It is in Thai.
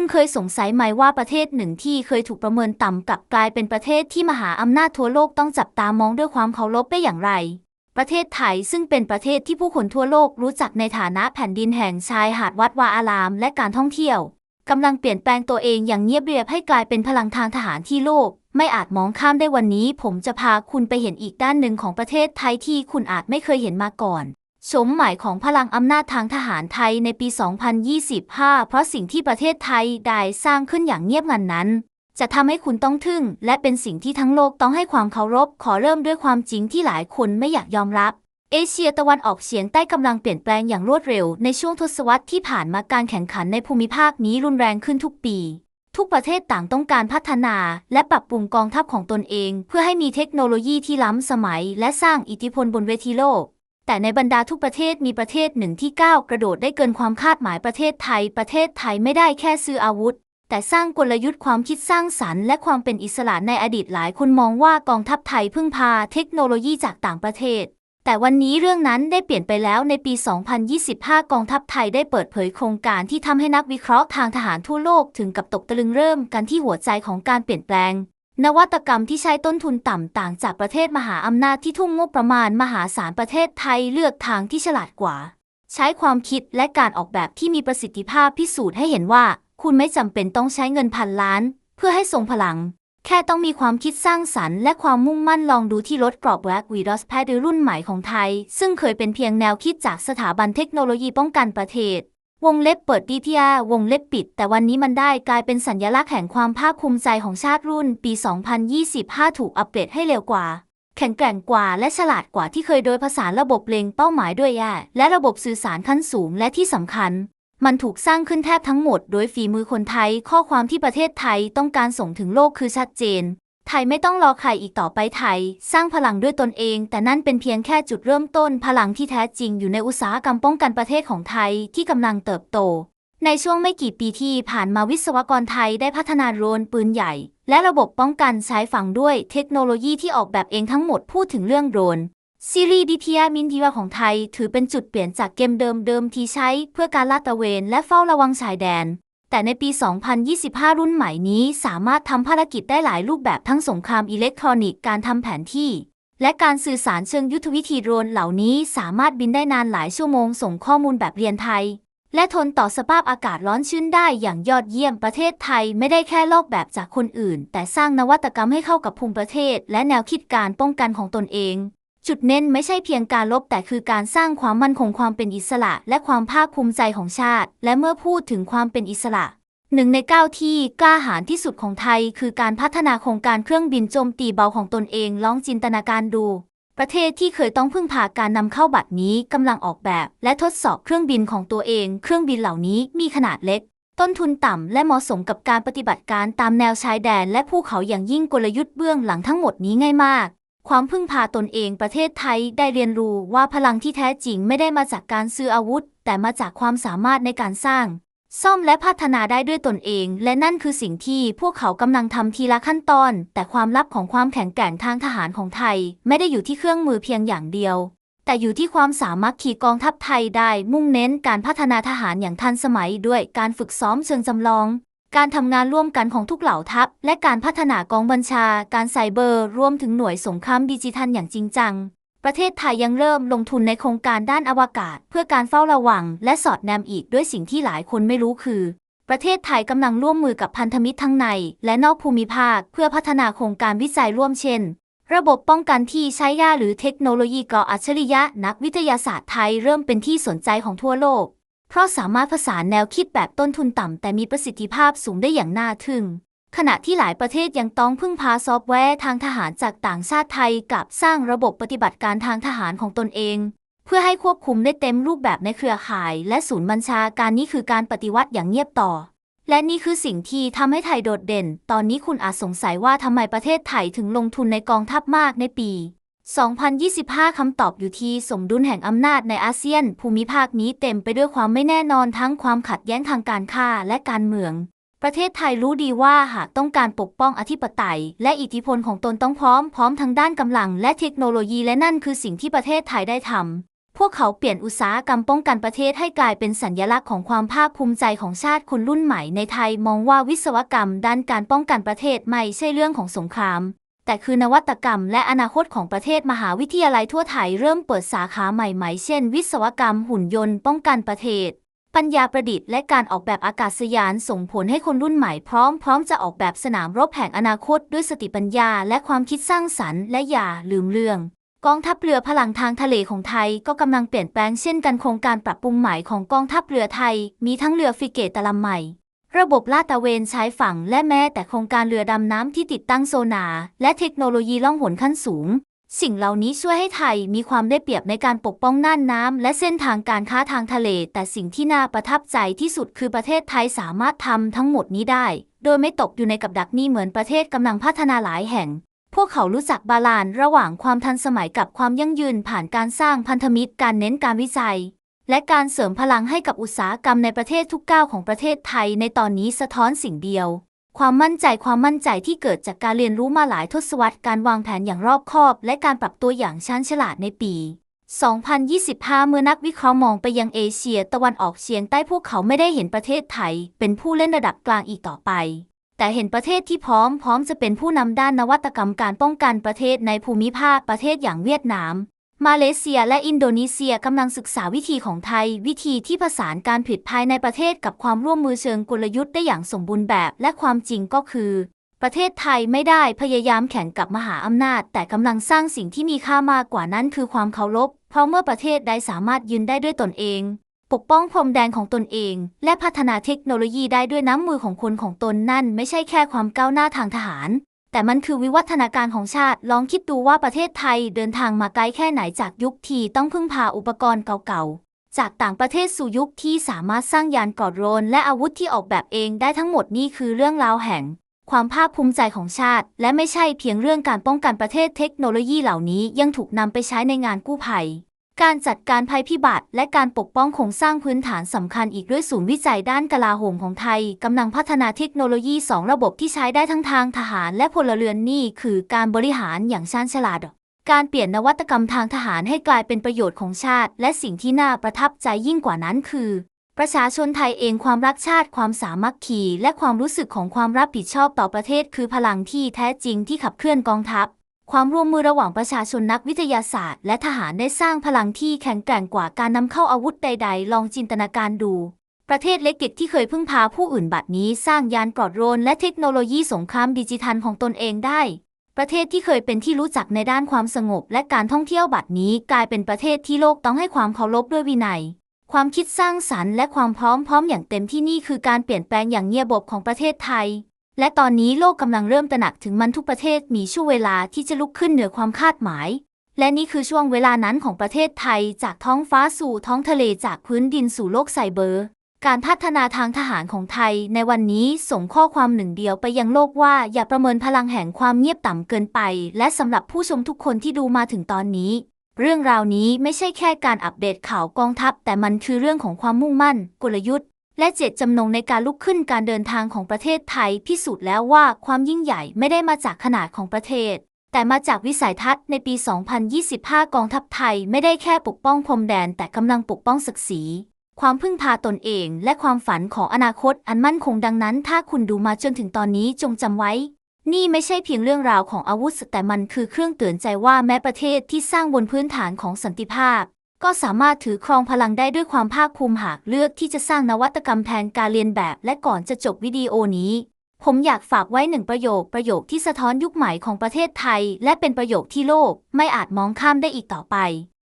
คุณเคยสงสัยไหมว่าประเทศหนึ่งที่เคยถูกประเมินต่ำกลับกลายเป็นประเทศที่มหาอำนาจทั่วโลกต้องจับตามองด้วยความเคารพได้อย่างไร ประเทศไทยซึ่งเป็นประเทศที่ผู้คนทั่วโลกรู้จักในฐานะแผ่นดินแห่งชายหาดวัดวาอาราม และการท่องเที่ยวกำลังเปลี่ยนแปลงตัวเองอย่างเงียบเรียบให้กลายเป็นพลังทางทหารที่โลก ไม่อาจมองข้ามได้วันนี้ ผมจะพาคุณไปเห็นอีกด้านหนึ่งของประเทศไทยที่คุณอาจไม่เคยเห็นมาก่อน ชมหมายของพลังอำนาจทางทหารไทยในปี 2025 เพราะสิ่งที่ประเทศไทยได้สร้างขึ้นอย่างเงียบงันนั้น จะทำให้คุณต้องทึ่ง และเป็นสิ่งที่ทั้งโลกต้องให้ความเคารพ ขอเริ่มด้วยความจริงที่หลายคนไม่อยากยอมรับ เอเชียตะวันออกเฉียงใต้กำลังเปลี่ยนแปลงอย่างรวดเร็ว ในช่วงทศวรรษที่ผ่านมาการแข่งขันในภูมิภาคนี้รุนแรงขึ้นทุกปีทุกประเทศต่างต้องการพัฒนา และปรับปรุงกองทัพของตนเอง เพื่อให้มีเทคโนโลยีที่ล้ำสมัย และสร้างอิทธิพลบนเวทีโลก แต่ในบรรดาทุกประเทศมีประเทศหนึ่งที่ก้าวกระโดดได้เกินความคาดหมายประเทศไทย ประเทศไทยไม่ได้แค่ซื้ออาวุธ แต่สร้างกลยุทธ์ความคิดสร้างสรรค์และความเป็นอิสระในอดีตหลายคนมองว่ากองทัพไทยพึ่งพาเทคโนโลยีจากต่างประเทศ แต่วันนี้เรื่องนั้นได้เปลี่ยนไปแล้วในปี 2025 กองทัพไทยได้เปิดเผยโครงการที่ทำให้นักวิเคราะห์ทางทหารทั่วโลกถึงกับตกตะลึงเริ่มกันที่หัวใจของการเปลี่ยนแปลง นวัตกรรมที่ใช้ต้นทุนต่ำต่างจากประเทศมหาอำนาจที่ทุ่มงบประมาณมหาศาลประเทศไทยเลือกทางที่ฉลาดกว่า ใช้ความคิดและการออกแบบที่มีประสิทธิภาพพิสูจน์ให้เห็นว่า คุณไม่จำเป็นต้องใช้เงินพันล้าน เพื่อให้ทรงพลัง แค่ต้องมีความคิดสร้างสรรค์และความมุ่งมั่นลองดูที่รถกรอบแว็กวีดอสแพดรุ่นใหม่ของไทย ซึ่งเคยเป็นเพียงแนวคิดจากสถาบันเทคโนโลยีป้องกันประเทศ วงเล็บเปิด DTR วงเล็บปิด แต่วันนี้มันได้กลายเป็นสัญลักษณ์แห่งความภาคภูมิใจของชาติรุ่น ปี 2025 ถูกอัปเกรดให้เร็วกว่า แข็งแกร่งกว่าและฉลาดกว่าที่เคยโดยผสานระบบเล็งเป้าหมายด้วยแย่และระบบสื่อสารขั้นสูงและที่สำคัญ มันถูกสร้างขึ้นแทบทั้งหมด โดยฝีมือคนไทย ข้อความที่ประเทศไทยต้องการส่งถึงโลกคือชัดเจน ไทยไม่ต้องรอใครอีกต่อไปไทย สร้างพลังด้วยตนเอง แต่นั่นเป็นเพียงแค่จุดเริ่มต้นพลังที่แท้จริงอยู่ในอุตสาหกรรมป้องกันประเทศของไทยที่กำลังเติบโต ในช่วงไม่กี่ปีที่ผ่านมาวิศวกรไทยได้พัฒนาโดรนปืนใหญ่ และระบบป้องกันใช้ฝังด้วยเทคโนโลยีที่ออกแบบเองทั้งหมดพูดถึงเรื่องโดรนซีรีส์ดิทียมินทีวาของไทย ถือเป็นจุดเปลี่ยนจากเกมเดิมๆที่ใช้เพื่อการลาดตระเวนและเฝ้าระวังชายแดน แต่ในปี 2025 รุ่นใหม่นี้สามารถทำภารกิจได้หลายรูปแบบทั้งสงครามอิเล็กทรอนิกส์การทำแผนที่ และการสื่อสารเชิงยุทธวิธีโดรนเหล่านี้สามารถบินได้นานหลายชั่วโมง ส่งข้อมูลแบบเรียนไทย และทนต่อสภาพอากาศร้อนชื้นได้อย่างยอดเยี่ยมประเทศไทยไม่ได้แค่ลอกแบบจากคนอื่น แต่สร้างนวัตกรรมให้เข้ากับภูมิประเทศ และแนวคิดการป้องกันของตนเอง จุดเน้นไม่ใช่เพียงการลบแต่คือการสร้างความมั่นคงความเป็นอิสระ และความภาคภูมิใจของชาติ และเมื่อพูดถึงความเป็นอิสระหนึ่งในเก้าที่กล้าหาญที่สุดของไทย คือการพัฒนาโครงการเครื่องบินโจมตีเบาของตนเองลองจินตนาการดู ประเทศที่เคยต้องพึ่งพาการนำเข้าบัตรนี้กำลังออกแบบ และทดสอบเครื่องบินของตัวเอง เครื่องบินเหล่านี้มีขนาดเล็ก ต้นทุนต่ำและเหมาะสมกับการปฏิบัติการตามแนวชายแดน และภูเขาอย่างยิ่งกลยุทธ์เบื้องหลังทั้งหมดนี้ง่ายมาก ความพึ่งพาตนเองประเทศไทยได้เรียนรู้ว่าพลังที่แท้จริงไม่ได้มาจากการซื้ออาวุธ แต่มาจากความสามารถในการสร้าง ซ่อมและพัฒนาได้ด้วยตนเอง และนั่นคือสิ่งที่พวกเขากำลังทำทีละขั้นตอน แต่ความลับของความแข็งแกร่งทางทหารของไทย ไม่ได้อยู่ที่เครื่องมือเพียงอย่างเดียว แต่อยู่ที่ความสามารถขี่กองทัพไทยได้มุ่งเน้นการพัฒนาทหารอย่างทันสมัยด้วยการฝึกซ้อมเชิงจำลอง การทำงานร่วมกันของทุกเหล่าทัพ และการพัฒนากองบัญชา การไซเบอร์ รวมถึงหน่วยสงครามดิจิทัลอย่างจริงจัง ประเทศไทยยังเริ่มลงทุนในโครงการด้านอวกาศ เพื่อการเฝ้าระวัง และสอดแนมอีกด้วยสิ่งที่หลายคนไม่รู้คือ ประเทศไทยกำลังร่วมมือกับพันธมิตรทั้งใน และนอกภูมิภาค เพื่อพัฒนาโครงการวิจัยร่วมเช่น ระบบป้องกันที่ใช้ยาหรือเทคโนโลยีกราะอัจฉริยะนักวิทยาศาสตร์ไทยเริ่มเป็นที่สนใจของทั่วโลก เพราะสามารถผสานแนวคิดแบบต้นทุนต่ำ แต่มีประสิทธิภาพสูงได้อย่างน่าทึ่ง ขณะที่หลายประเทศยังต้องพึ่งพาซอฟต์แวร์ทางทหารจากต่างชาติไทยกับสร้างระบบปฏิบัติการทางทหารของตนเอง เพื่อให้ควบคุมได้เต็มรูปแบบในเครือข่าย และศูนย์บัญชาการนี้คือการปฏิวัติอย่างเงียบต่อ และนี่คือสิ่งที่ทำให้ไทยโดดเด่น ตอนนี้คุณอาจสงสัยว่าทำไมประเทศไทยถึงลงทุนในกองทัพมากในปี 2025 คำตอบอยู่ที่สมดุลแห่งอำนาจในอาเซียน ภูมิภาคนี้เต็มไปด้วยความไม่แน่นอนทั้งความขัดแย้งทางการค้าและการเมือง ประเทศไทยรู้ดีว่าหากต้องการปกป้องอธิปไตย และอิทธิพลของตนต้องพร้อม พร้อมทั้งด้านกำลังและเทคโนโลยีและนั่นคือสิ่งที่ประเทศไทยได้ทำพวกเขาเปลี่ยนอุตสาหกรรมป้องกันประเทศให้กลายเป็นสัญลักษณ์ของความภาคภูมิใจของชาติคนรุ่นใหม่ในไทย มองว่าวิศวกรรมด้านการป้องกันประเทศไม่ใช่เรื่องของสงคราม แต่คือนวัตกรรมและอนาคตของประเทศมหาวิทยาลัยทั่วไทยเริ่มเปิดสาขาใหม่ๆ เช่น วิศวกรรมหุ่นยนต์ป้องกันประเทศ ปัญญาประดิษฐ์และการออกแบบอากาศยานส่งผลให้คนรุ่นใหม่พร้อมพร้อมจะออกแบบสนามรบแห่งอนาคตด้วยสติปัญญาและความคิดสร้างสรรค์และอย่าลืมเรื่องกองทัพเรือพลังทางทะเลของไทยก็กำลังเปลี่ยนแปลงเช่นกันโครงการปรับปรุงใหม่ของกองทัพเรือไทย มีทั้งเรือฟิเกตลำใหม่ ระบบลาดตระเวนชายฝั่งและแม้แต่โครงการเรือดำน้ำที่ติดตั้งโซนาร์และเทคโนโลยีล่องหนขั้นสูง สิ่งเหล่านี้ช่วยให้ไทยมีความได้เปรียบในการปกป้องน่านน้ำและเส้นทางการค้าทางทะเล แต่สิ่งที่น่าประทับใจที่สุดคือประเทศไทยสามารถทำทั้งหมดนี้ได้ โดยไม่ตกอยู่ในกับดักนี้เหมือนประเทศกำลังพัฒนาหลายแห่ง พวกเขารู้จักบาลานซ์ระหว่างความทันสมัยกับความยั่งยืนผ่านการสร้างพันธมิตร การเน้นการวิจัย และการเสริมพลังให้กับอุตสาหกรรมในประเทศทุกก้าวของประเทศไทยในตอนนี้สะท้อนสิ่งเดียว ความมั่นใจความมั่นใจที่เกิดจากการเรียนรู้มาหลายทศวรรษการวางแผนอย่างรอบคอบ และการปรับตัวอย่างชันฉลาดในปี 2025 เมื่อนักวิเคราะห์มองไปยังเอเชีย ตะวันออกเฉียงใต้พวกเขาไม่ได้เห็นประเทศไทย เป็นผู้เล่นระดับกลางอีกต่อไป แต่เห็นประเทศที่พร้อมพร้อมจะเป็นผู้นำด้านนวัตกรรมการป้องกันประเทศในภูมิภาคประเทศอย่างเวียดนาม มาเลเซียและอินโดนีเซียกำลังศึกษาวิธีของไทย วิธีที่ผสานการผลิตภายในประเทศกับความร่วมมือเชิงกลยุทธ์ได้อย่างสมบูรณ์แบบ และความจริงก็คือ ประเทศไทยไม่ได้พยายามแข่งกับมหาอำนาจ แต่กำลังสร้างสิ่งที่มีค่ามากกว่านั้นคือความเคารพ เพราะเมื่อประเทศใดสามารถยืนได้ด้วยตนเอง ปกป้องพรมแดนของตนเอง และพัฒนาเทคโนโลยีได้ด้วยน้ำมือของคนของตนนั่น ไม่ใช่แค่ความก้าวหน้าทางทหาร แต่มันคือวิวัฒนาการของชาติ ลองคิดดูว่าประเทศไทยเดินทางมาไกลแค่ไหนจากยุคที่ต้องพึ่งพาอุปกรณ์เก่าๆ จากต่างประเทศสู่ยุคที่สามารถสร้างยานกอดโรน และอาวุธที่ออกแบบเองได้ทั้งหมดนี่คือเรื่องราวแห่ง ความภาคภูมิใจของชาติ และไม่ใช่เพียงเรื่องการป้องกันประเทศเทคโนโลยีเหล่านี้ยังถูกนำไปใช้ในงานกู้ภัย การจัดการภัยพิบัติและการปกป้องโครงสร้างพื้นฐานสำคัญอีกด้วยศูนย์วิจัยด้านกลาโหมของไทยกำลังพัฒนาเทคโนโลยีสองระบบที่ใช้ได้ทั้งทางทหารและพลเรือนนี่คือการบริหารอย่างชาญฉลาด การเปลี่ยนนวัตกรรมทางทหารให้กลายเป็นประโยชน์ของชาติ และสิ่งที่น่าประทับใจยิ่งกว่านั้นคือ ประชาชนไทยเองความรักชาติความสามัคคี และความรู้สึกของความรับผิดชอบต่อประเทศ คือพลังที่แท้จริงที่ขับเคลื่อนกองทัพ ความร่วมมือระหว่างประชาชนนักวิทยาศาสตร์ และทหารได้สร้างพลังที่แข็งแกร่งกว่าการนำเข้าอาวุธใด ๆ ลองจินตนาการดู ประเทศเล็กๆที่เคยพึ่งพาผู้อื่นบัดนี้สร้างยานกอดโรนและเทคโนโลยีสงครามดิจิทัลของตนเองได้ ประเทศที่เคยเป็นที่รู้จักในด้านความสงบ และการท่องเที่ยวบัดนี้กลายเป็นประเทศที่โลกต้องให้ความเคารพด้วยวินัย ความคิดสร้างสรรค์และความพร้อมพร้อมอย่างเต็มที่นี่คือการเปลี่ยนแปลงอย่างเงียบบบของประเทศไทย และตอนนี้โลกกำลังเริ่มตระหนักถึงมันทุกประเทศมีช่วงเวลาที่จะลุกขึ้นเหนือความคาดหมาย และนี่คือช่วงเวลานั้นของประเทศไทยจากท้องฟ้าสู่ท้องทะเลจากพื้นดินสู่โลกไซเบอร์ การพัฒนาทางทหารของไทยในวันนี้ส่งข้อความหนึ่งเดียวไปยังโลกว่าอย่าประเมินพลังแห่งความเงียบต่ำเกินไป และสำหรับผู้ชมทุกคนที่ดูมาถึงตอนนี้ เรื่องราวนี้ไม่ใช่แค่การอัปเดตข่าวกองทัพ แต่มันคือเรื่องของความมุ่งมั่น กลยุทธ์ และเจตจำนงในการลุกขึ้นการเดินทางของประเทศไทยพิสูจน์แล้วว่าความยิ่งใหญ่ไม่ได้มาจากขนาดของประเทศ แต่มาจากวิสัยทัศน์ในปี 2025 กองทัพไทยไม่ได้แค่ปกป้องพรมแดนแต่กำลังปกป้องศักดิ์ศรีความพึ่งพาตนเองและความฝันของอนาคตอันมั่นคงดังนั้น ถ้าคุณดูมาจนถึงตอนนี้จงจำไว้ นี่ไม่ใช่เพียงเรื่องราวของอาวุธแต่มันคือเครื่องเตือนใจว่าแม้ประเทศที่สร้างบนพื้นฐานของสันติภาพ ก็สามารถถือครองพลังได้ด้วยความภาคภูมิหากเลือกที่จะสร้างนวัตกรรมแทนการเรียนแบบ และก่อนจะจบวิดีโอนี้ ผมอยากฝากไว้หนึ่งประโยคประโยคที่สะท้อนยุคใหม่ของประเทศไทย และเป็นประโยคที่โลกไม่อาจมองข้ามได้อีกต่อไป